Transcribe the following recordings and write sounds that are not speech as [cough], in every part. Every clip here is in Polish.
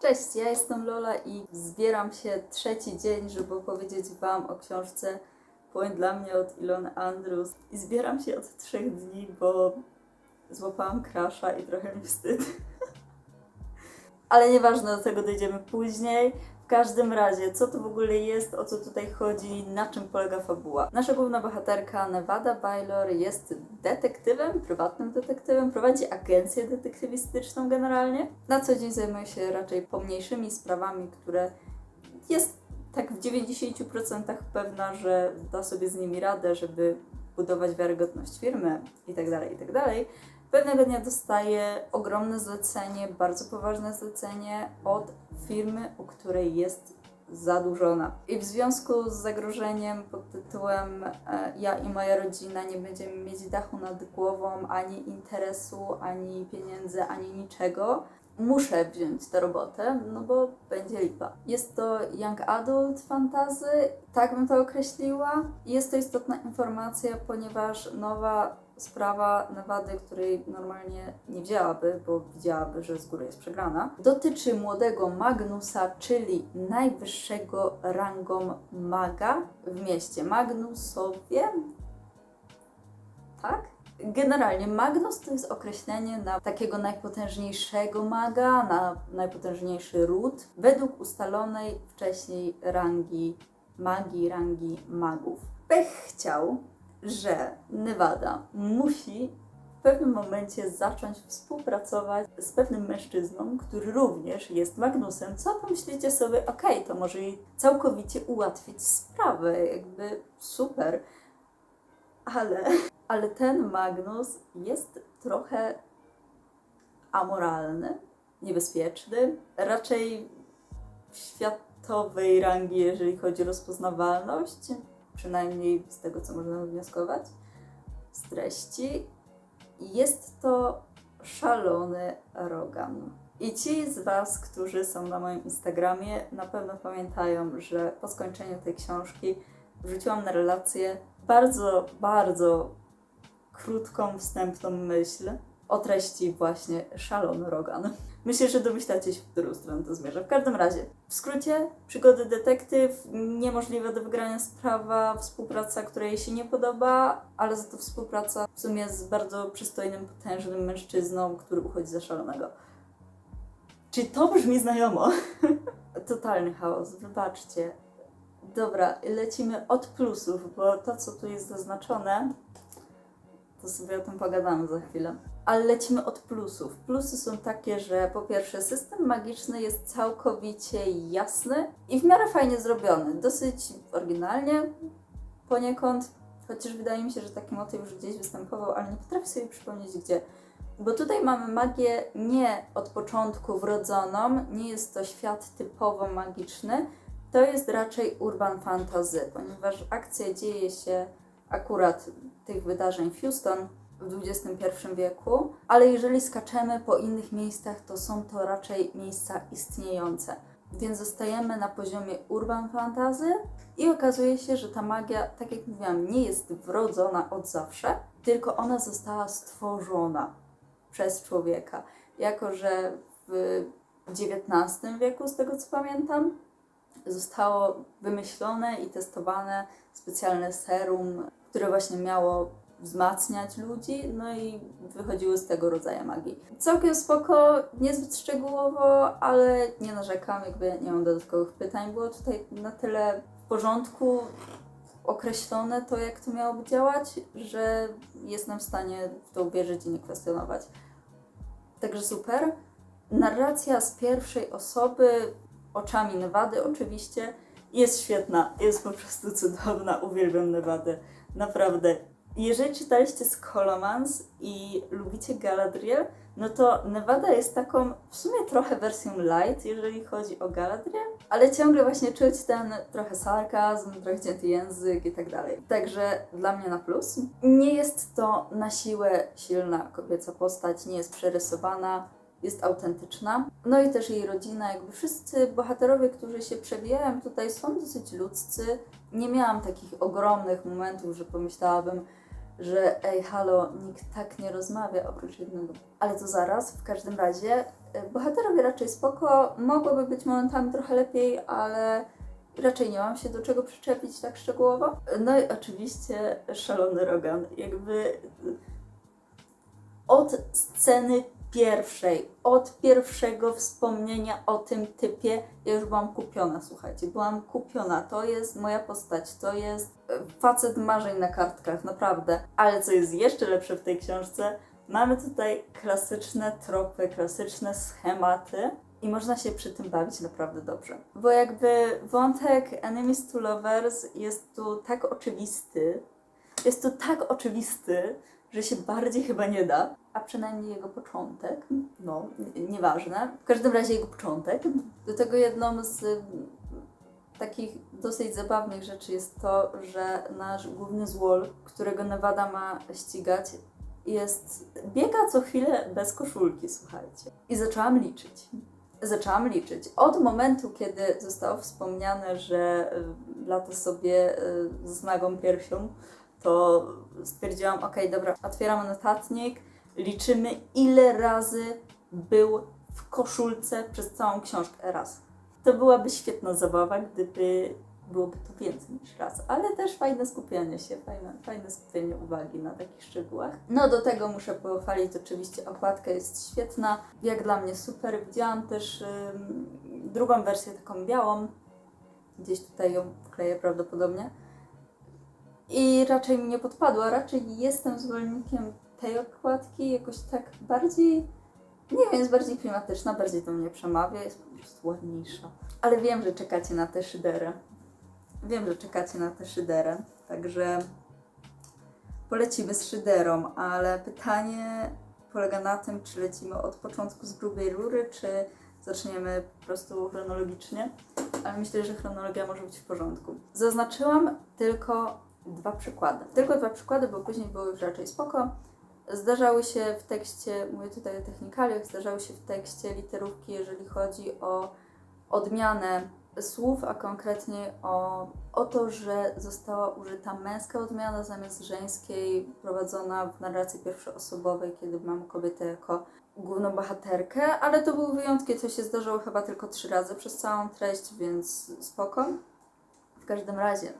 Cześć, ja jestem Lola i zbieram się trzeci dzień, żeby opowiedzieć Wam o książce Point dla mnie od Ilon Andrews. I zbieram się od trzech dni, bo złapałam krasza i trochę mi wstyd. [laughs] Ale nieważne, do tego dojdziemy później. W każdym razie, co to w ogóle jest, o co tutaj chodzi, na czym polega fabuła. Nasza główna bohaterka Nevada Baylor jest detektywem, prywatnym detektywem, prowadzi agencję detektywistyczną generalnie. Na co dzień zajmuje się raczej pomniejszymi sprawami, które jest tak w 90% pewna, że da sobie z nimi radę, żeby budować wiarygodność firmy itd., itd. Pewnego dnia dostaje ogromne zlecenie, bardzo poważne zlecenie od firmy, u której jest zadłużona. I w związku z zagrożeniem pod tytułem e, Ja i moja rodzina nie będziemy mieć dachu nad głową, ani interesu, ani pieniędzy, ani niczego, muszę wziąć tę robotę, no bo będzie lipa. Jest to young adult fantazy, tak bym to określiła. Jest to istotna informacja, ponieważ nowa sprawa Nevady, której normalnie nie wzięłaby, bo widziałaby, że z góry jest przegrana, dotyczy młodego Magnusa, czyli najwyższego rangą maga w mieście. Magnusowie, tak? Generalnie Magnus to jest określenie na takiego najpotężniejszego maga, na najpotężniejszy ród, według ustalonej wcześniej rangi magii, rangi magów. Pech chciał, że Nevada musi w pewnym momencie zacząć współpracować z pewnym mężczyzną, który również jest Magnusem. Co pomyślicie sobie, okej, to może jej całkowicie ułatwić sprawę, jakby super. Ale, ale ten Magnus jest trochę amoralny, niebezpieczny, raczej światowej rangi, jeżeli chodzi o rozpoznawalność, przynajmniej z tego, co można wnioskować z treści. Jest to szalony Rogan. I ci z Was, którzy są na moim Instagramie, na pewno pamiętają, że po skończeniu tej książki wrzuciłam na relację bardzo, bardzo krótką, wstępną myśl o treści właśnie Szalony Rogan. Myślę, że domyślacie się, w którą stronę to zmierza. W każdym razie, w skrócie, przygody detektyw, niemożliwa do wygrania sprawa, współpraca, która jej się nie podoba, ale za to współpraca w sumie z bardzo przystojnym, potężnym mężczyzną, który uchodzi za szalonego. Czy to brzmi znajomo? [laughs] Totalny chaos, wybaczcie. Dobra, lecimy od plusów, bo to, co tu jest zaznaczone, to sobie o tym pogadamy za chwilę. Ale lecimy od plusów. Plusy są takie, że po pierwsze system magiczny jest całkowicie jasny i w miarę fajnie zrobiony. Dosyć oryginalnie poniekąd, chociaż wydaje mi się, że taki motyw już gdzieś występował, ale nie potrafię sobie przypomnieć gdzie. Bo tutaj mamy magię nie od początku wrodzoną, nie jest to świat typowo magiczny, to jest raczej urban fantasy, ponieważ akcja dzieje się akurat tych wydarzeń w Houston w XXI wieku, ale jeżeli skaczemy po innych miejscach, to są to raczej miejsca istniejące. Więc zostajemy na poziomie urban fantasy i okazuje się, że ta magia, tak jak mówiłam, nie jest wrodzona od zawsze, tylko ona została stworzona przez człowieka. Jako, że w XIX wieku, z tego co pamiętam, zostało wymyślone i testowane specjalne serum, które właśnie miało wzmacniać ludzi, no i wychodziły z tego rodzaju magii. Całkiem spoko, niezbyt szczegółowo, ale nie narzekam, jakby nie mam dodatkowych pytań. Było tutaj na tyle w porządku określone to, jak to miałoby działać, że jestem w stanie w to uwierzyć i nie kwestionować. Także super. Narracja z pierwszej osoby, oczami Nevady oczywiście, jest świetna, jest po prostu cudowna, uwielbiam Nevadę, naprawdę. Jeżeli czytaliście Scholomans i lubicie Galadriel, no to Nevada jest taką w sumie trochę wersją light, jeżeli chodzi o Galadriel, ale ciągle właśnie czuć ten trochę sarkazm, trochę cięty język i tak dalej. Także dla mnie na plus. Nie jest to na siłę silna kobieca postać, nie jest przerysowana, jest autentyczna. No i też jej rodzina, jakby wszyscy bohaterowie, którzy się przebijają tutaj są dosyć ludzcy. Nie miałam takich ogromnych momentów, że pomyślałabym, że ej, halo, nikt tak nie rozmawia oprócz jednego. Ale to zaraz, w każdym razie E, Bohaterowie raczej spoko, mogłoby być momentami trochę lepiej, ale raczej nie mam się do czego przyczepić tak szczegółowo. No i oczywiście szalony Rogan. Jakby od sceny pierwszej, od pierwszego wspomnienia o tym typie, ja już byłam kupiona, słuchajcie, byłam kupiona. To jest moja postać, to jest e, facet marzeń na kartkach, naprawdę. Ale co jest jeszcze lepsze w tej książce, mamy tutaj klasyczne tropy, klasyczne schematy. I można się przy tym bawić naprawdę dobrze. Bo jakby wątek Enemies to Lovers jest tu tak oczywisty, jest tu tak oczywisty, że się bardziej chyba nie da, a przynajmniej jego początek, no, nieważne. W każdym razie jego początek. Do tego jedną z mm, takich dosyć zabawnych rzeczy jest to, że nasz główny złol, którego Nevada ma ścigać, jest, biega co chwilę bez koszulki, słuchajcie. I zaczęłam liczyć. Zaczęłam liczyć. Od momentu, kiedy zostało wspomniane, że y, lata sobie y, z nagą piersią, to stwierdziłam, ok, dobra, otwieram notatnik, liczymy ile razy był w koszulce przez całą książkę raz. To byłaby świetna zabawa, gdyby byłoby to więcej niż raz, ale też fajne skupianie się, fajne, fajne skupienie uwagi na takich szczegółach. No do tego muszę pochwalić, oczywiście okładka jest świetna, jak dla mnie super. Widziałam też ym, drugą wersję, taką białą, gdzieś tutaj ją wkleję prawdopodobnie i raczej mi nie podpadła, raczej jestem zwolennikiem tej okładki, jakoś tak bardziej, nie wiem, jest bardziej klimatyczna, bardziej do mnie przemawia, jest po prostu ładniejsza. Ale wiem, że czekacie na tę szyderę. Wiem, że czekacie na tę szyderę, także polecimy z szyderą, ale pytanie polega na tym, czy lecimy od początku z grubej rury, czy zaczniemy po prostu chronologicznie, ale myślę, że chronologia może być w porządku. Zaznaczyłam tylko dwa przykłady. Tylko dwa przykłady, bo później były już raczej spoko. Zdarzały się w tekście, mówię tutaj o technikaliach, zdarzały się w tekście literówki, jeżeli chodzi o odmianę słów, a konkretnie o, o to, że została użyta męska odmiana zamiast żeńskiej, prowadzona w narracji pierwszoosobowej, kiedy mamy kobietę jako główną bohaterkę, ale to były wyjątki, to się zdarzyło chyba tylko trzy razy przez całą treść, więc spoko. W każdym razie,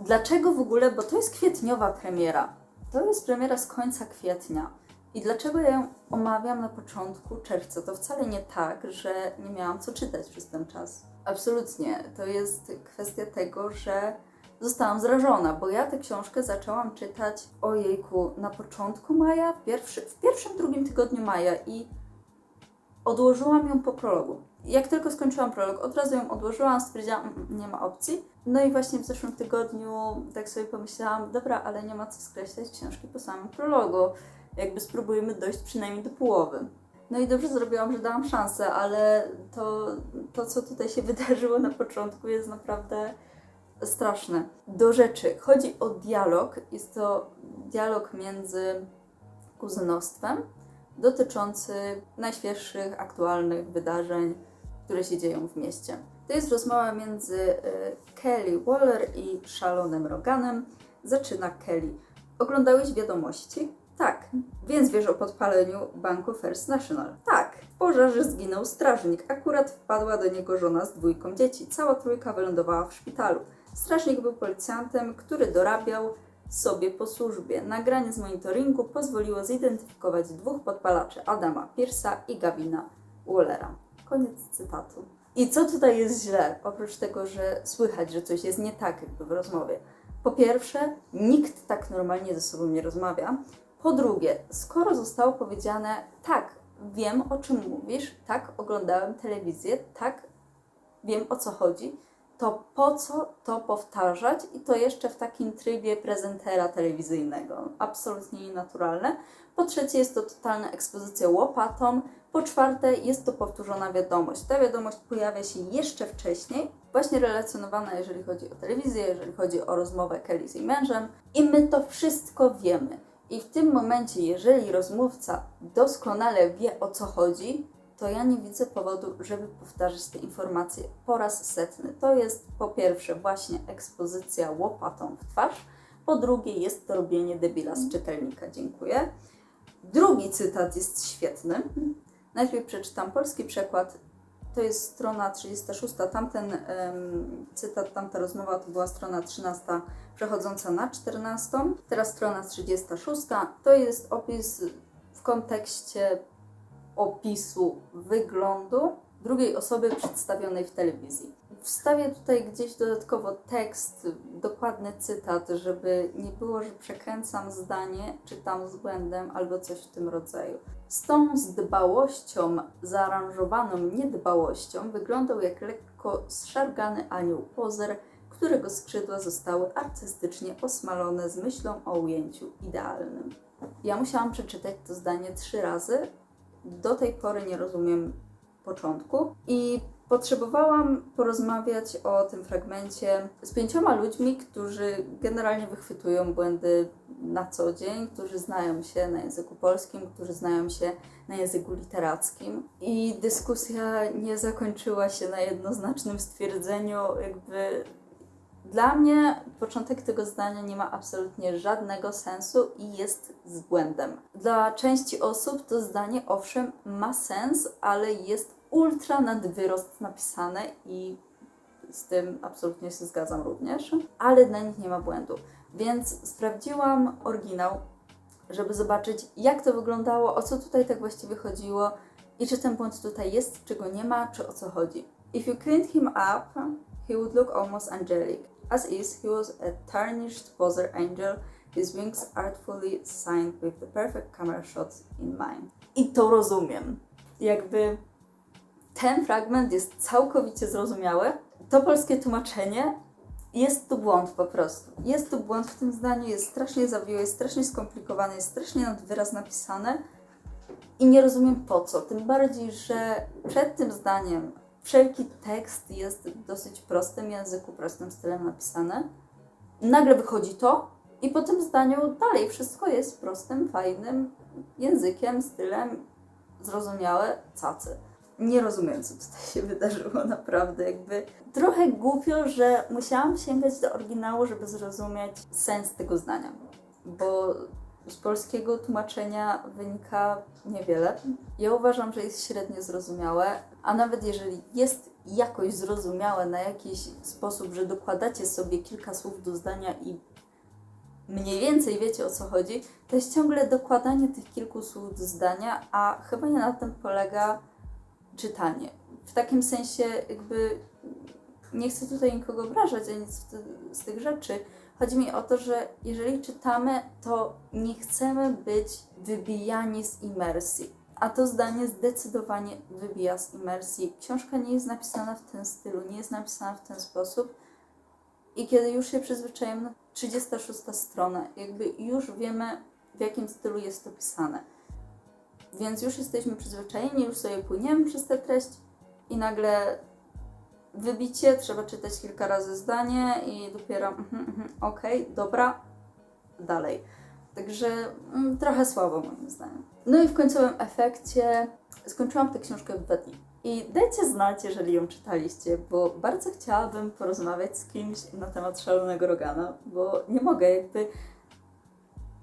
Dlaczego w ogóle? Bo to jest kwietniowa premiera. To jest premiera z końca kwietnia. I dlaczego ja ją omawiam na początku czerwca? To wcale nie tak, że nie miałam co czytać przez ten czas. Absolutnie. To jest kwestia tego, że zostałam zrażona, bo ja tę książkę zaczęłam czytać, ojejku, na początku maja, pierwszy, w pierwszym, drugim tygodniu maja i odłożyłam ją po prologu. Jak tylko skończyłam prolog, od razu ją odłożyłam, stwierdziłam, "Mm, mm, nie ma opcji. No i właśnie w zeszłym tygodniu tak sobie pomyślałam, dobra, ale nie ma co skreślać książki po samym prologu. Jakby spróbujmy dojść przynajmniej do połowy. No i dobrze zrobiłam, że dałam szansę, ale to, to co tutaj się [laughs] wydarzyło na początku jest naprawdę straszne. Do rzeczy. Chodzi o dialog. Jest to dialog między kuzynostwem dotyczący najświeższych, aktualnych wydarzeń, które się dzieją w mieście. To jest rozmowa między e, Kelly Waller i szalonym Roganem. Zaczyna Kelly. Oglądałeś wiadomości? Tak. Więc wiesz o podpaleniu banku First National? Tak. W pożarze zginął strażnik. Akurat wpadła do niego żona z dwójką dzieci. Cała trójka wylądowała w szpitalu. Strażnik był policjantem, który dorabiał sobie po służbie. Nagranie z monitoringu pozwoliło zidentyfikować dwóch podpalaczy, Adama Pierce'a i Gavina Wallera. Koniec cytatu. I co tutaj jest źle, oprócz tego, że słychać, że coś jest nie tak jakby w rozmowie? Po pierwsze, nikt tak normalnie ze sobą nie rozmawia. Po drugie, skoro zostało powiedziane, tak, wiem o czym mówisz, tak, oglądałem telewizję, tak, wiem o co chodzi, to po co to powtarzać i to jeszcze w takim trybie prezentera telewizyjnego? Absolutnie nienaturalne. Po trzecie, jest to totalna ekspozycja łopatą. Po czwarte, jest to powtórzona wiadomość. Ta wiadomość pojawia się jeszcze wcześniej, właśnie relacjonowana, jeżeli chodzi o telewizję, jeżeli chodzi o rozmowę Kelly z jej mężem. I my to wszystko wiemy. I w tym momencie, jeżeli rozmówca doskonale wie o co chodzi, to ja nie widzę powodu, żeby powtarzać te informacje po raz setny. To jest po pierwsze właśnie ekspozycja łopatą w twarz, po drugie jest to robienie debila z czytelnika. Dziękuję. Drugi cytat jest świetny. Najpierw przeczytam polski przekład. To jest strona 36. Tamten em, cytat, tamta rozmowa to była strona 13, przechodząca na 14. Teraz strona 36. To jest opis w kontekście opisu wyglądu drugiej osoby przedstawionej w telewizji. Wstawię tutaj gdzieś dodatkowo tekst, dokładny cytat, żeby nie było, że przekręcam zdanie, czytam z błędem albo coś w tym rodzaju. Z tą zdbałością, zaaranżowaną niedbałością, wyglądał jak lekko zszargany anioł pozer, którego skrzydła zostały artystycznie osmalone z myślą o ujęciu idealnym. Ja musiałam przeczytać to zdanie trzy razy. Do tej pory nie rozumiem początku i potrzebowałam porozmawiać o tym fragmencie z pięcioma ludźmi, którzy generalnie wychwytują błędy na co dzień, którzy znają się na języku polskim, którzy znają się na języku literackim. I dyskusja nie zakończyła się na jednoznacznym stwierdzeniu, jakby dla mnie początek tego zdania nie ma absolutnie żadnego sensu i jest z błędem. Dla części osób to zdanie owszem ma sens, ale jest ultra nad wyrost napisane i z tym absolutnie się zgadzam również, ale dla nich nie ma błędu. Więc sprawdziłam oryginał, żeby zobaczyć jak to wyglądało, o co tutaj tak właściwie chodziło i czy ten błąd tutaj jest, czy go nie ma, czy o co chodzi. If you cleaned him up, he would look almost angelic. As is, he was a tarnished poser angel, his wings artfully signed with the perfect camera shots in mind. I to rozumiem. Jakby ten fragment jest całkowicie zrozumiały. To polskie tłumaczenie jest tu błąd po prostu. Jest tu błąd w tym zdaniu, jest strasznie zawiłe, jest strasznie skomplikowane, jest strasznie nad wyraz napisane i nie rozumiem po co. Tym bardziej, że przed tym zdaniem wszelki tekst jest w dosyć prostym języku, prostym stylem napisany. Nagle wychodzi to i po tym zdaniu dalej wszystko jest prostym, fajnym językiem, stylem, zrozumiałe, cacy. Nie rozumiem, co tutaj się wydarzyło, naprawdę. Jakby trochę głupio, że musiałam sięgać do oryginału, żeby zrozumieć sens tego zdania, bo z polskiego tłumaczenia wynika niewiele. Ja uważam, że jest średnio zrozumiałe, a nawet jeżeli jest jakoś zrozumiałe na jakiś sposób, że dokładacie sobie kilka słów do zdania i mniej więcej wiecie o co chodzi, to jest ciągle dokładanie tych kilku słów do zdania, a chyba nie na tym polega czytanie. W takim sensie jakby nie chcę tutaj nikogo obrażać ani nic z, tych rzeczy. Chodzi mi o to, że jeżeli czytamy, to nie chcemy być wybijani z imersji. A to zdanie zdecydowanie wybija z imersji. Książka nie jest napisana w ten stylu, nie jest napisana w ten sposób. I kiedy już się przyzwyczajemy, no 36 strona, jakby już wiemy, w jakim stylu jest to pisane. Więc już jesteśmy przyzwyczajeni, już sobie płyniemy przez tę treść i nagle wybicie, trzeba czytać kilka razy zdanie i dopiero mhm, okej, dobra, dalej. Także mm, trochę słabo moim zdaniem. No i w końcowym efekcie skończyłam tę książkę w dwa dni. I dajcie znać, jeżeli ją czytaliście, bo bardzo chciałabym porozmawiać z kimś na temat Szalonego Rogana, bo nie mogę jakby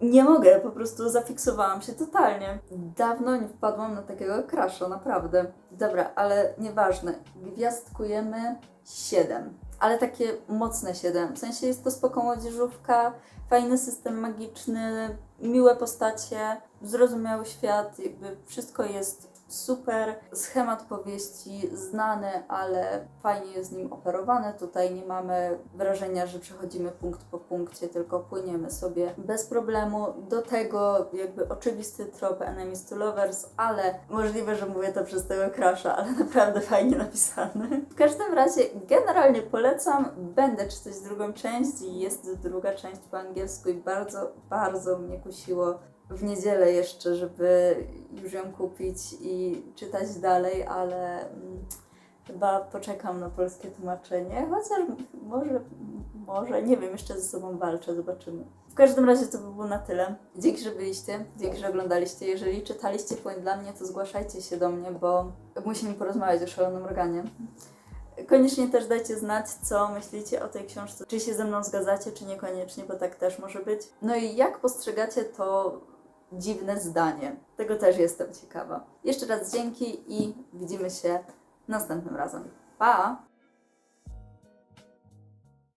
nie mogę, po prostu zafiksowałam się totalnie. Dawno nie wpadłam na takiego crasha, naprawdę. Dobra, ale nieważne. Gwiazdkujemy 7. Ale takie mocne 7. W sensie jest to spoko młodzieżówka, fajny system magiczny, miłe postacie, zrozumiały świat, jakby wszystko jest super. Schemat powieści znany, ale fajnie jest nim operowane. Tutaj nie mamy wrażenia, że przechodzimy punkt po punkcie, tylko płyniemy sobie bez problemu. Do tego jakby oczywisty trop enemies to lovers, ale możliwe, że mówię to przez tego crasha, ale [laughs] naprawdę fajnie napisany. W każdym razie generalnie polecam. Będę czytać drugą część i jest druga część po angielsku i bardzo, bardzo mnie kusiło w niedzielę jeszcze, żeby już ją kupić i czytać dalej, ale mm, chyba poczekam na polskie tłumaczenie, chociaż może, może, nie wiem, jeszcze ze sobą walczę, zobaczymy. W każdym razie to by było na tyle. Dzięki, że byliście, dzięki, że oglądaliście. Jeżeli czytaliście płyn dla mnie, to zgłaszajcie się do mnie, bo musimy porozmawiać o szalonym organie. Koniecznie też dajcie znać, co myślicie o tej książce. Czy się ze mną zgadzacie, czy niekoniecznie, bo tak też może być. No i jak postrzegacie to dziwne zdanie. Tego też jestem ciekawa. Jeszcze raz dzięki i widzimy się następnym razem. Pa!